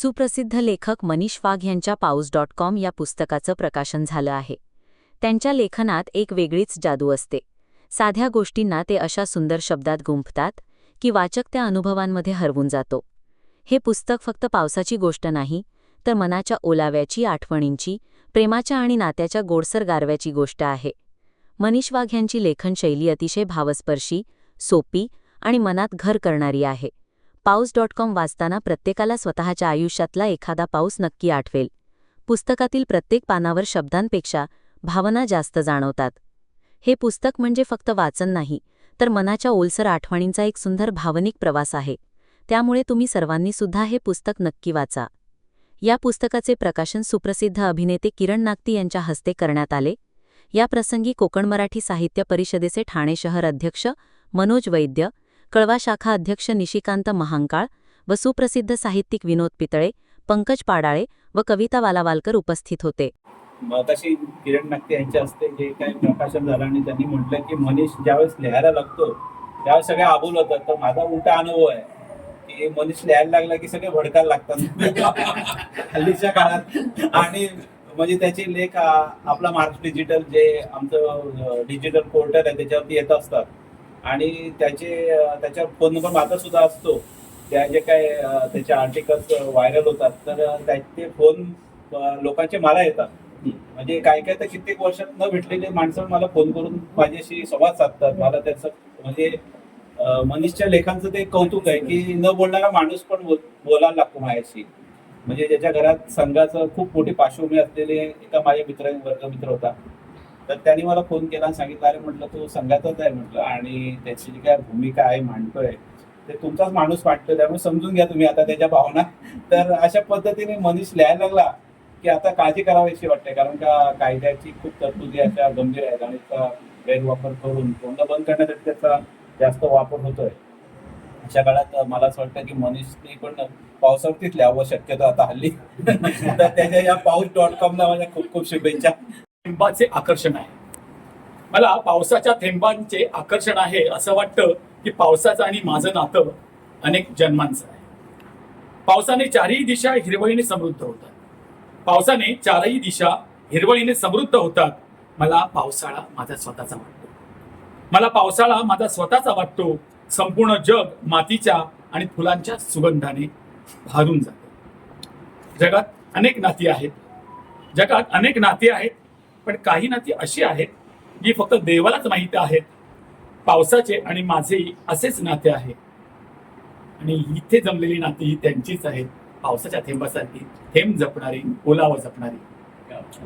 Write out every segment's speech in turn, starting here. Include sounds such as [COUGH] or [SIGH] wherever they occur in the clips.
सुप्रसिद्ध लेखक मनीष वाघ यांच्या पाऊस डॉट कॉम या पुस्तकाचं प्रकाशन झालं आहे. त्यांच्या लेखनात एक वेगळीच जादू असते. साध्या गोष्टींना ते अशा सुंदर शब्दात गुंफतात की वाचक त्या अनुभवांमध्ये हरवून जातो. हे पुस्तक फक्त पावसाची गोष्ट नाही तर मनाच्या ओलाव्याची आठवणींची प्रेमाच्या आणि नात्याच्या गोडसर गारव्याची गोष्ट आहे. मनीष वाघ यांची लेखनशैली अतिशय भावस्पर्शी सोपी आणि मनात घर करणारी आहे. पाऊस डॉट कॉम वाचताना प्रत्येकाला स्वतःच्या आयुष्यातला एखादा पाऊस नक्की आठवेल. पुस्तकातील प्रत्येक पानावर शब्दांपेक्षा भावना जास्त जाणवतात. हे पुस्तक म्हणजे फक्त वाचन नाही तर मनाच्या ओलसर आठवणींचा एक सुंदर भावनिक प्रवास आहे. त्यामुळे तुम्ही सर्वांनी सुद्धा हे पुस्तक नक्की वाचा. या पुस्तकाचे प्रकाशन सुप्रसिद्ध अभिनेते किरण नागती यांच्या हस्ते करण्यात आले. या प्रसंगी कोकण मराठी साहित्य परिषदेचे ठाणे शहर अध्यक्ष मनोज वैद्य कळवा शाखा अध्यक्ष निशिकांत महांकाळ व सुप्रसिद्ध साहित्यिक विनोद पितळे पंकज पाडाळे व कविता वालावालकर उपस्थित होते. तशी किरण नागते यांच्या हस्ते जे काही प्रकाशन झालं आणि त्यांनी म्हटलं की मनीष ज्यावेळेस लिहायला लागतो त्यावेळेस सगळे आबूल होतात. तर माझा उलटा अनुभव आहे की मनीष लिहायला लागला की सगळे भडकायला लागतात. [LAUGHS] हल्लीच्या काळात. आणि म्हणजे त्याचे लेख आपला मार्क्स डिजिटल जे आमचं डिजिटल पोर्टल आहे त्याच्यावरती येत असतात. आणि त्याचे अ, त्याच्यावर फोन नंबर माझा सुद्धा असतो. त्या जे काय त्याचे आर्टिकल्स व्हायरल होतात तर त्याचे फोन लोकांचे मला येतात. म्हणजे काय काय तर कित्येक वर्षात न भेटलेले माणसं मला फोन करून माझ्याशी संवाद साधतात. मला त्याचं म्हणजे मनीषच्या लेखांचं ते कौतुक आहे की न बोलणारा माणूस पण बोल- बोलायला लागतो माझ्याशी. म्हणजे ज्याच्या घरात संघाचं खूप मोठी पार्श्वभूमी असलेले एका माझ्या मित्र वर्गमित्र होता. तर त्यांनी मला फोन केला आणि सांगितलं अरे म्हटलं तो संघातच आहे म्हटलं आणि त्याची जी काय भूमिका आहे मांडतोय ते तुमचाच माणूस वाटतोय त्यामुळे समजून घ्या तुम्ही आता त्याच्या भावना. तर अशा पद्धतीने मनीष लिहायला लागला की आता काळजी करावीशी वाटते कारण का कायद्याची खूप तरतुदी अशा गंभीर आहेत आणि त्याचा गैरवापर करून तोंड बंद करण्यासाठी त्याचा जास्त वापर होतोय. अशा काळात मला असं वाटतं की मनीषने पण पावसावरतीच लिहावं शक्यतो आता हल्ली. [LAUGHS] तर त्याच्या या पाऊस डॉट कॉमला माझ्या खूप खूप शुभेच्छा. थेंबाचे आकर्षण आहे. मला पावसाच्या थेंबांचे आकर्षण आहे असं वाटतं की पावसाचं आणि माझं नातं अनेक जन्मांचं आहे. पावसाने चारही दिशा हिरवळीने समृद्ध होतात. पावसाने चारही दिशा हिरवळीने समृद्ध होतात. मला पावसाळा माझा स्वतःचा वाटतो. मला पावसाळा माझा स्वतःचा वाटतो. संपूर्ण जग मातीच्या आणि फुलांच्या सुगंधाने भारून जाते. जगात अनेक नाती आहेत. जगात अनेक नाती आहेत. पण काही नाती अशी आहेत जी फक्त देवालाच माहीत आहेत. पावसाचे आणि माझे असेच नाते आहे. आणि इथे जमलेली नाती ही त्यांचीच आहेत. पावसाच्या थेंबासारखी थेंब जपणारी ओलावा जपणारी.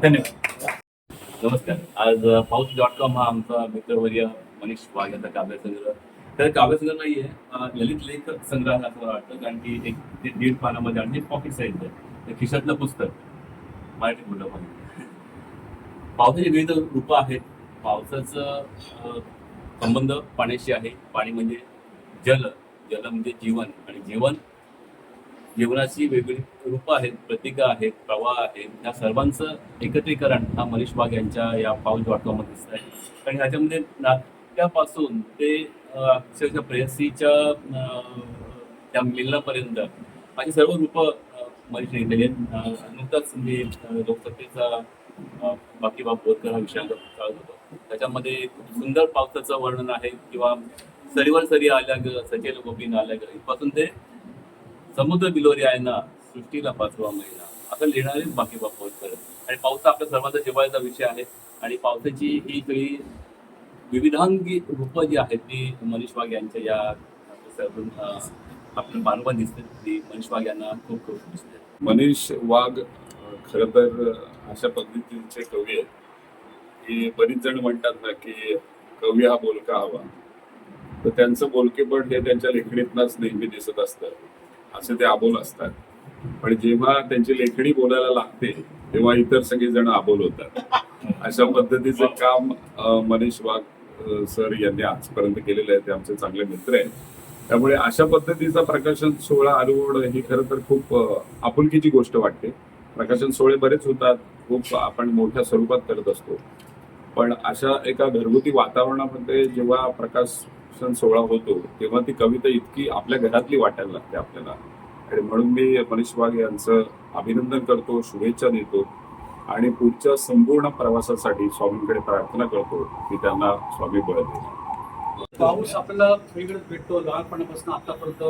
धन्यवाद. नमस्कार. आज पाऊस डॉट कॉम हा आमचा मित्रवर्य मनीष वाघ यांचा काव्यसंग्रह तर काव्यसंग्रह नाही आहे ललित लेख संग्रह असं मला वाटतं कारण की एक ते दीड पानामध्ये आणि पॉकेट साईज आहे ते खिशातलं पुस्तक मराठी बोललं पावसाची विविध रूपं आहेत. पावसाचं संबंध पाण्याशी आहे. पाणी म्हणजे जल जल म्हणजे जीवन आणि जीवन जीवनाची वेगळी रूपं आहेत प्रतीक आहेत प्रवाह आहेत. या सर्वांचं एकत्रीकरण हा मनीष वाघ यांच्या या पाऊस वाटवामध्ये दिसत आहे. आणि ह्याच्यामध्ये नाट्यापासून ते अक्षरशः प्रेयसीच्या त्या मिलनापर्यंत अशी सर्व रूपं मनीष लिहिलेली आहेत. अं, नुकताच मी लोकसभेचा बाकी बाब बोधकर हा विषय चालत होतो. त्याच्यामध्ये खूप सुंदर पावसाचं वर्णन आहे किंवा सरीवर सरी आल्या ग सचेल गोपीन आल्या ग. इथपासून ते समुद्र बिलोरी आहे ना सृष्टीला पाचवा महिना. असं लिहिणारे बाकी बाप बोधकर आणि पावसा आपल्या सर्वांचा जिव्हाळ्याचा विषय आहे. आणि पावसाची ही सगळी विविधांगी रूपं जी आहेत ती मनीष वाघ यांच्या या पुस्तकातून अं, दिसते. ती मनीष वाघ यांना खूप खूप दिसते. मनीष वाघ खर तर अशा पद्धतीचे कवी आहेत. की बरीच जण म्हणतात ना की कवी हा बोलका हवा. तर त्यांचं बोलकेपण हे त्यांच्या लेखणीतनच नेहमी दिसत असतं. असे ते आबोल असतात. पण जेव्हा त्यांची लेखणी बोलायला लागते तेव्हा इतर सगळे जण आबोल होतात. अशा पद्धतीचं काम मनीष वाघ सर यांनी आजपर्यंत केलेलं आहे. ते आमचे चांगले मित्र आहेत. त्यामुळे अशा पद्धतीचा प्रकाशन सोहळा अनुभवणं ही खरं तर खूप आपुलकीची गोष्ट वाटते. प्रकाशन सोहळे बरेच होतात. खूप आपण मोठ्या स्वरूपात करत असतो. पण अशा एका घरगुती वातावरणामध्ये जेव्हा प्रकाशन सोहळा होतो तेव्हा ती कविता इतकी आपल्या घरातली वाटायला लागते आपल्याला. आणि म्हणून मी मनीष वाघ यांचं अभिनंदन करतो शुभेच्छा देतो आणि पुढच्या संपूर्ण प्रवासासाठी स्वामींकडे प्रार्थना करतो की त्यांना स्वामी बळ देईल पाऊस आपल्याला सगळीकडे भेटतो. लहानपणापासून आतापर्यंत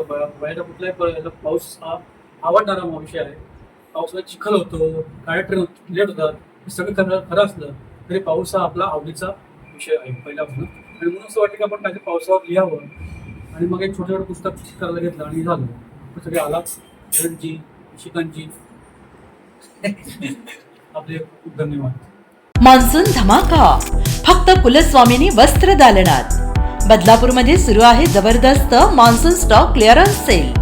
वयाच्या कुठल्याही पाऊस हा आवडणारा विषय आहे. पावसाला चिखल होतो गाड्या ट्रेन लेट होतात हे सगळं खरं खरं असलं तरी पाऊस हा आपला आवडीचा विषय आहे पहिल्यापासून आणि म्हणून असं वाटतं की आपण काहीतरी पावसावर लिहावं. आणि मग एक छोटं छोटं पुस्तक करायला घेतलं आणि झालं. तर सगळे आला किरणजी शिकांजी [LAUGHS] आपले खूप धन्यवाद. मान्सून धमाका. फक्त कुलस्वामिनी वस्त्र दालनात. बदलापूरमध्ये सुरू आहे जबरदस्त मान्सून स्टॉक क्लिअरन्स सेल